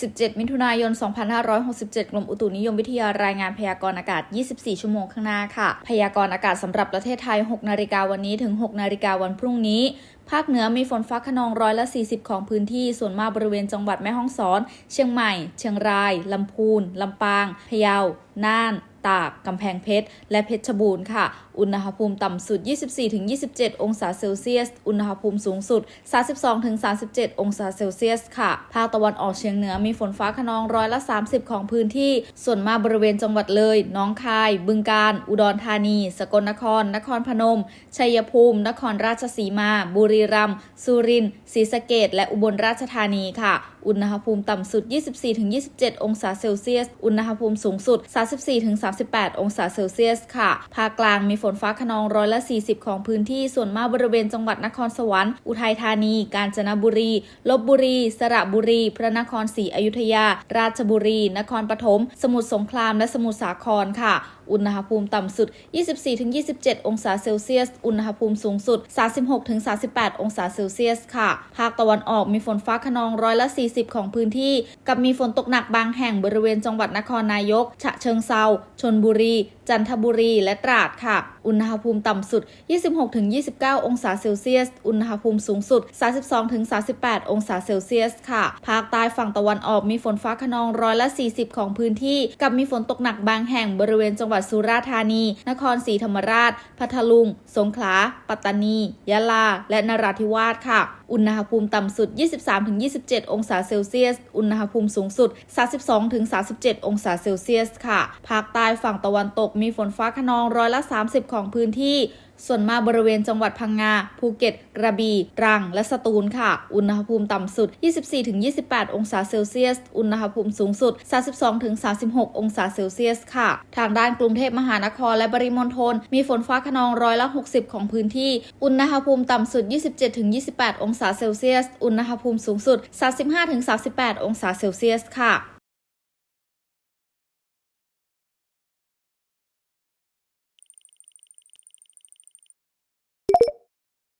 17 มิถุนายน 2567 กรมอุตุนิยมวิทยารายงานพยากรณ์อากาศ 24 ชั่วโมงข้างหน้าค่ะ พยากรณ์อากาศสำหรับประเทศไทย 6 นาฬิกาวันนี้ถึง 6 นาฬิกาวันพรุ่งนี้ภาคเหนือมีฝนฟ้าขนองร้อยละ 40 ของพื้นที่ ส่วนมากบริเวณจังหวัดแม่ฮ่องสอน เชียงใหม่ เชียงราย ลำพูน ลำปาง พะเยา น่าน ตาก กำแพงเพชร และเพชรบูรณ์ค่ะ อุณหภูมิต่ำสุด 24-27 องศาเซลเซียส อุณหภูมิสูงสุด 32-37 องศาเซลเซียสค่ะ ภาคตะวันออกเฉียงเหนือมีฝนฟ้าขนองร้อยละ 30 ของพื้นที่ ส่วนมากบริเวณจังหวัดเลย น้องคาย บึงกาฬอุดรธานี สกลนคร นครพนม ชัยภูมิ นครราชสีมา บุรีรัมย์ สุรินทร์ ศรีสะเกดและอุบลราชธานีค่ะ อุณหภูมิต่ำสุด 24-27 องศาเซลเซียส อุณหภูมิสูงสุด38 องศาเซลเซียสค่ะ ภาคกลางมีฝนฟ้าขนองร้อยละ 40 ของพื้นที่ ส่วนมากบริเวณจังหวัดนครสวรรค์ อุทัยธานี กาญจนบุรี ลบบุรี สระบุรี พระนครศรีอยุธยา ราชบุรี นครปฐม สมุทรสงคราม และสมุทรสาครค่ะ อุณหภูมิต่ำสุด 24-27 องศาเซลเซียส อุณหภูมิสูงสุด 36-38 องศาเซลเซียสค่ะ ภาคตะวันออกมีฝนฟ้าขนองร้อยละ 40 ของพื้นที่ กับมีฝนตกหนักบางแห่งบริเวณจังหวัดนครนายก ฉะเชิงเซาชนบุรี จันทบุรี และตราดค่ะ อุณหภูมิต่ำสุด 26-29 องศาเซลเซียส อุณหภูมิสูงสุด 32-38 องศาเซลเซียสค่ะ ภาคใต้ฝั่งตะวันออกมีฝนฟ้าขนองร้อยละ 40 ของพื้นที่ กับมีฝนตกหนักบางแห่งบริเวณจังหวัดสุราษฎร์ธานี นครศรีธรรมราช พัทลุง สงขลา ปัตตานี ยะลา และนราธิวาสค่ะ อุณหภูมิต่ำสุด 23-27 องศาเซลเซียส อุณหภูมิสูงสุด 32-37 องศาเซลเซียส ค่ะ ภาคใต้ฝั่งตะวันตกมีฝนฟ้าขนองร้อยละ 30 ของพื้นที่ ส่วนมากบริเวณจังหวัดพังงา ภูเก็ต กระบี่ตรัง และสตูลค่ะ อุณหภูมิต่ำสุด 24-28 องศาเซลเซียส อุณหภูมิสูงสุด 32-36 องศาเซลเซียสค่ะ ทางด้านกรุงเทพมหานครและปริมณฑลมีฝนฟ้าขนองร้อยละ 60 ของพื้นที่ อุณหภูมิต่ำสุด 27-28 องศาเซลเซียส อุณหภูมิสูงสุด 35-38 องศาเซลเซียสค่ะ